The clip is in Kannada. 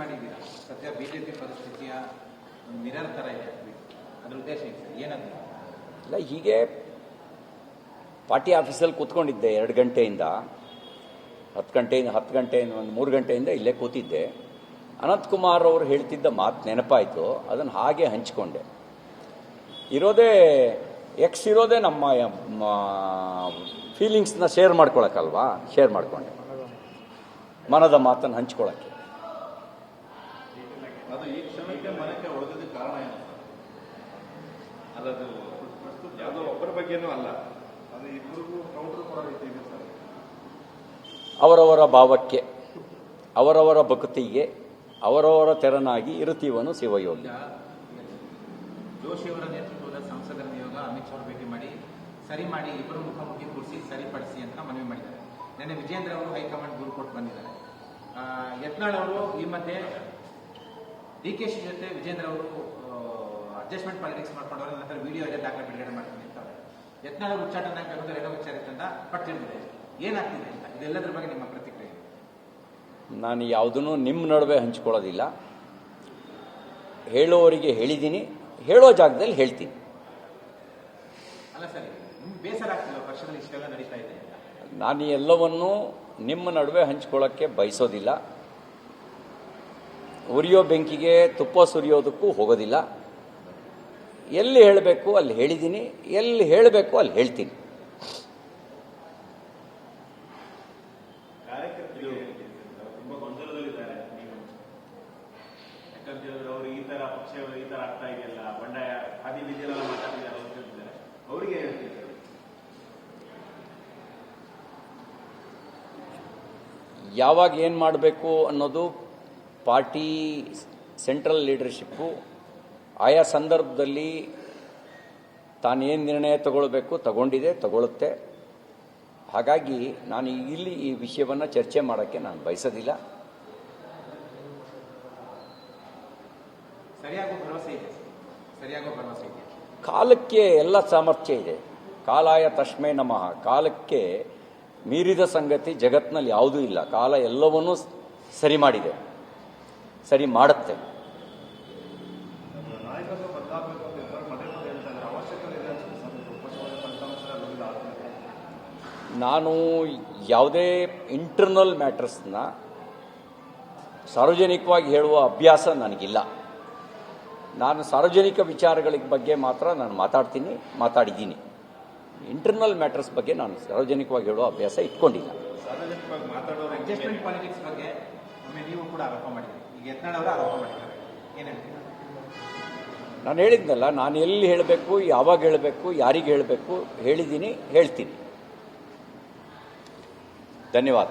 ಮಾಡಿದ್ದೀರಾ? ಸದ್ಯ ಬಿಜೆಪಿ ಪರಿಸ್ಥಿತಿಯ ಮಿರರ್ ಇದೆ. ಅದ್ರ ಉದ್ದೇಶ ಇಲ್ಲ ಹೀಗೆ ಪಾರ್ಟಿ ಆಫೀಸಲ್ಲಿ ಕೂತ್ಕೊಂಡಿದ್ದೆ ಎರಡು ಗಂಟೆಯಿಂದ. ಹತ್ತು ಗಂಟೆಯಿಂದ ಹತ್ತು ಗಂಟೆಯಿಂದ ಒಂದು ಮೂರು ಗಂಟೆಯಿಂದ ಇಲ್ಲೇ ಕೂತಿದ್ದೆ. ಅನಂತಕುಮಾರ್ ಅವರು ಹೇಳ್ತಿದ್ದ ಮಾತು ನೆನಪಾಯಿತು. ಅದನ್ನು ಹಾಗೆ ಹಂಚಿಕೊಂಡೆ. ಇರೋದೇ ಎಕ್ಸ್ ಇರೋದೇ ನಮ್ಮ ಫೀಲಿಂಗ್ಸ್ನ ಶೇರ್ ಮಾಡ್ಕೊಳಕ್ಕಲ್ವಾ? ಶೇರ್ ಮಾಡಿಕೊಂಡೆ. ಮನದ ಮಾತನ್ನು ಹಂಚ್ಕೊಳಕ್ಕೆ. ಅದು ಈ ಕ್ಷಣಕ್ಕೆ ಮನಕ್ಕೆ ಒಳಗದ ಕಾರಣ ಏನು? ಅಲ್ಲ ಅದು ಯಾವುದೋ ಒಬ್ಬರ ಬಗ್ಗೆನೂ ಅಲ್ಲ. ಅದು ಇಬ್ಬರಿಗೂ ಕೌಂಟರ್ ಕೊಡೋ ರೀತಿ ಇದೆ ಸರ್. ಅವರವರ ಭಾವಕ್ಕೆ ಅವರವರ ಭಕ್ತಿಗೆ ಅವರವರ ತೆರನಾಗಿ ಇರುತ್ತೀವನು ಶಿವಯೋಗಿ. ಜೋಶಿಯವರ ಜೋಶಿ ಅವರ ನೇತೃತ್ವದ ಸಂಸದರ ನಿಯೋಗ ಅಮಿತ್ ಶಾ ಅವರು ಭೇಟಿ ಮಾಡಿ ಸರಿ ಮಾಡಿ ಇಬ್ಬರು ಮುಖಾಮುಖಿ ಕೂರಿಸಿ ಸರಿಪಡಿಸಿ ಅಂತ ಮನವಿ ಮಾಡಿದ್ದಾರೆ. ನಿನ್ನೆ ವಿಜೇಂದ್ರ ಅವರು ಹೈಕಮಾಂಡ್ ದೂರು ಕೊಟ್ಟು ಬಂದಿದ್ದಾರೆ ಯತ್ನಾಳ್ ಅವರು ಈ ಮಧ್ಯೆ ಡಿ ಕೆ ಶಿ ಜೊತೆ ವಿಜೇಂದ್ರ ಅವರು ಅಡ್ಜಸ್ಟ್ಮೆಂಟ್ ಪಾಲಿಟಿಕ್ಸ್ ಮಾಡ್ಕೊಂಡವರು ನಂತರ ವಿಡಿಯೋ ಇದೆ ದಾಖಲೆ ಬಿಡುಗಡೆ ಮಾಡ್ತೀನಿ ಅಂತ ಯತ್ನ ಉಚ್ಚಾಟನೆ ಆಗಬೇಕು ಅಂತ ಏನೋ ವಿಚಾರ ಇತ್ತಂದ ಪಟ್ಟು ತಿಳಿದಿದೆ ಏನಾಗ್ತಿದೆ ಅಂತ? ಇದೆಲ್ಲದರ ಬಗ್ಗೆ ನಿಮ್ಮ ಪ್ರತಿಕ್ರಿಯೆ? ನಾನು ಯಾವುದನ್ನು ನಿಮ್ಮ ನಡುವೆ ಹಂಚ್ಕೊಳ್ಳೋದಿಲ್ಲ. ಹೇಳೋವರಿಗೆ ಹೇಳಿದ್ದೀನಿ. ಹೇಳೋ ಜಾಗದಲ್ಲಿ ಹೇಳ್ತೀನಿ. ಅಲ್ಲ ಸರಿ ನಿಮ್ಗೆ ಬೇಸರ ಆಗ್ತಿಲ್ಲ ಪಕ್ಷದಲ್ಲಿ ಇಷ್ಟೆಲ್ಲ ನಡೀತಾ ಇದೆ ನಾನು ಎಲ್ಲವನ್ನೂ ನಿಮ್ಮ ನಡುವೆ ಹಂಚ್ಕೊಳ್ಳೋಕ್ಕೆ ಬಯಸೋದಿಲ್ಲ. ಉರಿಯೋ ಬೆಂಕಿಗೆ ತುಪ್ಪ ಸುರಿಯೋದಕ್ಕೂ ಹೋಗೋದಿಲ್ಲ. ಎಲ್ಲಿ ಹೇಳಬೇಕು ಅಲ್ಲಿ ಹೇಳಿದ್ದೀನಿ ಎಲ್ಲಿ ಹೇಳಬೇಕು ಅಲ್ಲಿ ಹೇಳ್ತೀನಿ. ಯಾವಾಗ ಏನು ಮಾಡಬೇಕು ಅನ್ನೋದು ಪಾರ್ಟಿ ಸೆಂಟ್ರಲ್ ಲೀಡರ್ಶಿಪ್ಪು ಆಯಾ ಸಂದರ್ಭದಲ್ಲಿ ತಾನೇನು ನಿರ್ಣಯ ತಗೊಳ್ಬೇಕು ತಗೊಂಡಿದೆ ತಗೊಳ್ಳುತ್ತೆ ಹಾಗಾಗಿ ನಾನು ಇಲ್ಲಿ ಈ ವಿಷಯವನ್ನು ಚರ್ಚೆ ಮಾಡೋಕ್ಕೆ ನಾನು ಬಯಸೋದಿಲ್ಲ. ಕಾಲಕ್ಕೆ ಎಲ್ಲ ಸಾಮರ್ಥ್ಯ ಇದೆ. ಕಾಲಾಯ ತಸ್ಮೈ ನಮಃ. ಕಾಲಕ್ಕೆ ಮೀರಿದ ಸಂಗತಿ ಜಗತ್ತಿನಲ್ಲಿ ಯಾವುದೂ ಇಲ್ಲ. ಕಾಲ ಎಲ್ಲವನ್ನೂ ಸರಿ ಮಾಡಿದೆ. ಸರಿ ಮಾಡುತ್ತೆ. ನಾನು ಯಾವುದೇ ಇಂಟರ್ನಲ್ ಮ್ಯಾಟರ್ಸ್ನ ಸಾರ್ವಜನಿಕವಾಗಿ ಹೇಳುವ ಅಭ್ಯಾಸ ನನಗಿಲ್ಲ. ನಾನು ಸಾರ್ವಜನಿಕ ವಿಚಾರಗಳ ಬಗ್ಗೆ ಮಾತ್ರ ನಾನು ಮಾತಾಡ್ತೀನಿ, ಮಾತಾಡಿದ್ದೀನಿ. ಇಂಟರ್ನಲ್ ಮ್ಯಾಟರ್ಸ್ ಬಗ್ಗೆ ನಾನು ಸಾರ್ವಜನಿಕವಾಗಿ ಹೇಳುವ ಅಭ್ಯಾಸ ಇಟ್ಕೊಂಡಿಲ್ಲ. ನಾನು ಹೇಳಿದ್ನಲ್ಲ ನಾನು ಎಲ್ಲಿ ಹೇಳಬೇಕು ಯಾವಾಗ ಹೇಳಬೇಕು ಯಾರಿಗೆ ಹೇಳಬೇಕು ಹೇಳಿದ್ದೀನಿ ಹೇಳ್ತೀನಿ. ಧನ್ಯವಾದ.